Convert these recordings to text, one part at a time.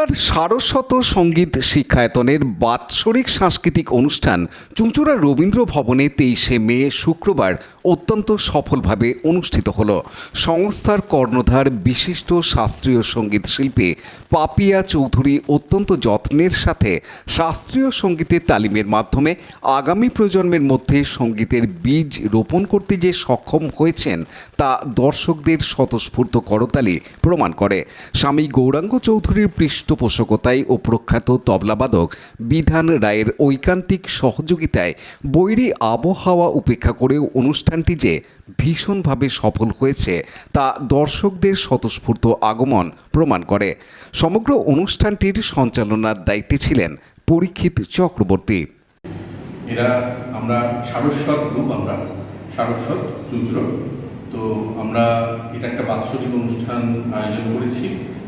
চুঁচুড়ার সারস্বত সংগীত শিক্ষায়তনের বাৎসরিক সাংস্কৃতিক অনুষ্ঠান চুঁচুড়া রবীন্দ্র ভবনে তেইশে মে শুক্রবার অত্যন্ত সফলভাবে অনুষ্ঠিত হলো। সংস্থার কর্ণধার, বিশিষ্ট শাস্ত্রীয় সংগীত শিল্পী পাপিয়া চৌধুরী অত্যন্ত যত্নের সাথে শাস্ত্রীয় সঙ্গীতের তালিমের মাধ্যমে আগামী প্রজন্মের মধ্যে সঙ্গীতের বীজ রোপণ করতে যে সক্ষম হয়েছেন, তা দর্শকদের স্বতঃস্ফূর্ত করতালি প্রমাণ করে। স্বামী গৌরাঙ্গ চৌধুরীর পৃষ্ঠপোষকতায় ও প্রখ্যাত তবলাবাদক বিধান রায়ের ঐকান্তিক সহযোগিতায় বৈরী আবহাওয়া উপেক্ষা করেও অনুষ্ঠানটি যে ভীষণভাবে সফল হয়েছে, তা দর্শকদের স্বতঃস্ফূর্ত আগমন প্রমাণ করে। সমগ্র অনুষ্ঠানটির সঞ্চালনার দায়িত্বে ছিলেন পরীক্ষিত চক্রবর্তী। এরা আমরা সারস্বত গ্রুপ আমরা সারস্বত চুচুড়ো তো আমরা এটা একটা বাৎসরিক অনুষ্ঠান আয়োজন করেছি।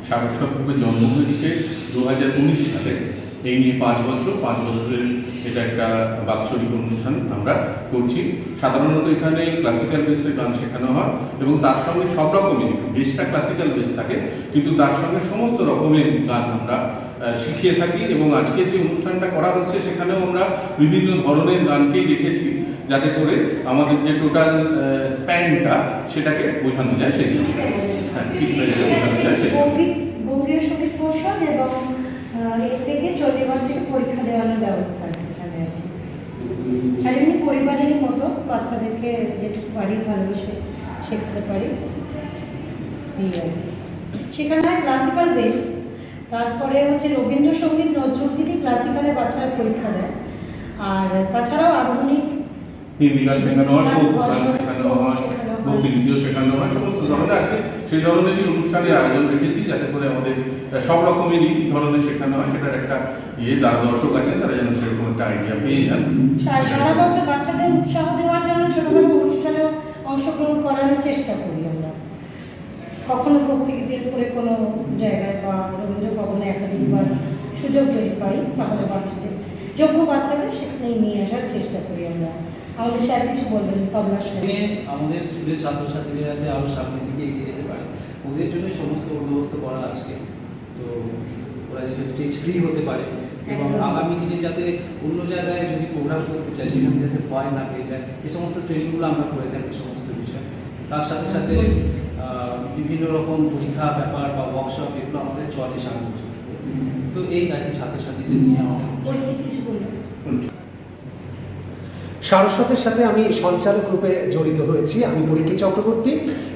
সারস্বত গ্রুপের জন্ম হয়েছে দু হাজার উনিশ সালে। এই নিয়ে পাঁচ বছর পাঁচ বছরের এটা একটা বাৎসরিক অনুষ্ঠান আমরা করছি। সাধারণত এখানে ক্লাসিক্যাল বেসের গান শেখানো হয় এবং তার সঙ্গে সব রকমের বেসটা ক্লাসিক্যাল বেস থাকে কিন্তু তার সঙ্গে সমস্ত রকমের গান আমরা শিখিয়ে থাকি এবং আজকে যে অনুষ্ঠানটা করা হচ্ছে সেখানেও আমরা বিভিন্ন ধরনের গানকেই রেখেছি যাতে করে আমাদের যে টোটাল স্প্যানটা সেটাকে বোঝানো যায় সেই হ্যাঁ বোঝানো যায় সেই এর থেকে চণ্ডীগড় থেকে পরীক্ষা দেওয়ানোর ব্যবস্থা আছে এখানে আর এমনি পরিবারের মতো বাচ্চাদেরকে যেটুকু পারি ভালোবেসে শেখাতে পারি। এই আর সেখানে হয় ক্লাসিক্যাল বেস তারপরে হচ্ছে রবীন্দ্রসঙ্গীত নজরুলগীতি ক্লাসিক্যালে বাচ্চারা পরীক্ষা দেয়। আর তাছাড়াও আধুনিক হিন্দি গান শেখানো শেখানো হয়। শেখানো হয়। ভক্তিগীতিও শেখানো হয় সমস্ত ধরনের আছে সেই ধরনেরই অনুষ্ঠানের আয়োজন রেখেছি, যাতে করে আমাদের সব রকমেরই কী ধরনের শেখানো হয় সেটার একটা ইয়ে যারা দর্শক আছেন, তারা যেন সেরকম একটা আইডিয়া পেয়ে যান। সারা বছর বাচ্চাদের উৎসাহ দেওয়ার জন্য ছোটখাটো অনুষ্ঠানেও অংশগ্রহণ করানোর চেষ্টা করি আমরা। কখনো ভক্তিগীতির উপরে কোনো জায়গায় বা রবীন্দ্র ভবনে একাধিকবার সুযোগ যদি পাই, তাহলে বাচ্চাদের, যোগ্য বাচ্চাদের সেখানেই নিয়ে আসার চেষ্টা করি আমরা। আমাদের স্যার কিছু বলবেন তবলার সাথে আমাদের স্কুলের ছাত্রছাত্রীরা যাতে আরও সামনের দিকে এগিয়ে যেতে পারে ওদের জন্য সমস্ত বন্দোবস্ত করা আজকে। তো ওরা যাতে স্টেজ ফ্রি হতে পারে এবং আগামী দিনে যাতে অন্য জায়গায় যদি প্রোগ্রাম করতে চায় সেখানে যাতে ভয় না পেয়ে যায় এই সমস্ত ট্রেনিংগুলো আমরা করে থাকি সমস্ত বিষয়। তার সাথে সাথে আহ, বিভিন্ন রকম পরীক্ষা ব্যাপার বা ওয়ার্কশপ এগুলো আমাদের চলে সামনে। তো এই আর কি ছাত্রছাত্রীদের নিয়ে আমাদের সারস্বতের সাথে আমি সঞ্চালক রূপে জড়িত রয়েছি আমি পরীক্ষা চক্রবর্তী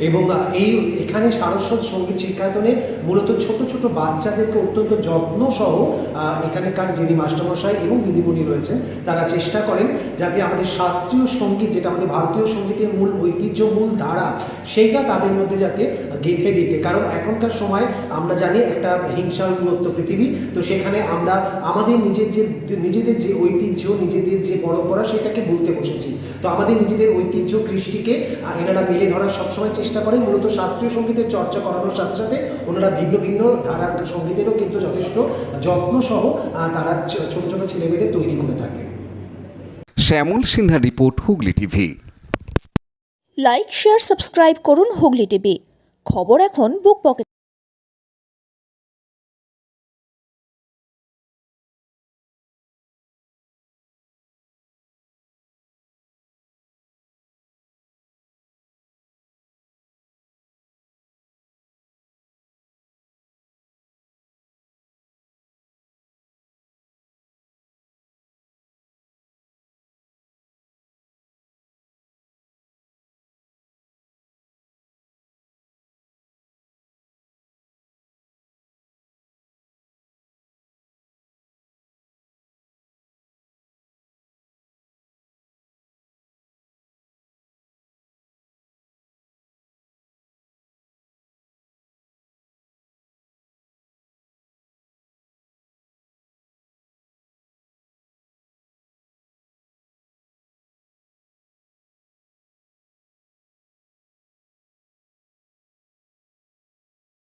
এবং এই এখানে সারস্বত সংগীত শিক্ষায়তনে মূলত ছোট ছোট বাচ্চাদেরকে অত্যন্ত যত্ন সহ এখানকার যিনি মাস্টারমশাই এবং দিদিমণি রয়েছেন, তারা চেষ্টা করেন যাতে আমাদের শাস্ত্রীয় সংগীত, যেটা আমাদের ভারতীয় সঙ্গীতের মূল ঐতিহ্য, মূল ধারা, সেইটা তাদের মধ্যে যাতে গেঁথে দিতে। কারণ এখনকার সময় আমরা জানি একটা হিংসা উন্মুক্ত পৃথিবী তো সেখানে আমরা আমাদের নিজের যে নিজেদের যে ঐতিহ্য নিজেদের যে পরম্পরা সেটাকে ভুলতে বসেছি। তো আমাদের নিজেদের ঐতিহ্য কৃষ্টিকে এনারা মেলে ধরার সবসময় চেষ্টা করেন মূলত শাস্ত্রীয় সঙ্গীতের চর্চা করানোর সাথে সাথে ওনারা ভিন্ন ভিন্ন ধারার সঙ্গীতেরও কিন্তু যথেষ্ট যত্ন সহ আহ, তারা ছোট ছোট ছেলেমেয়েদের তৈরি করে থাকে। Shyamal Sinha report Hooghly TV. Like share subscribe করুন হুগলি টিভি। খবর এখন বুক পকেট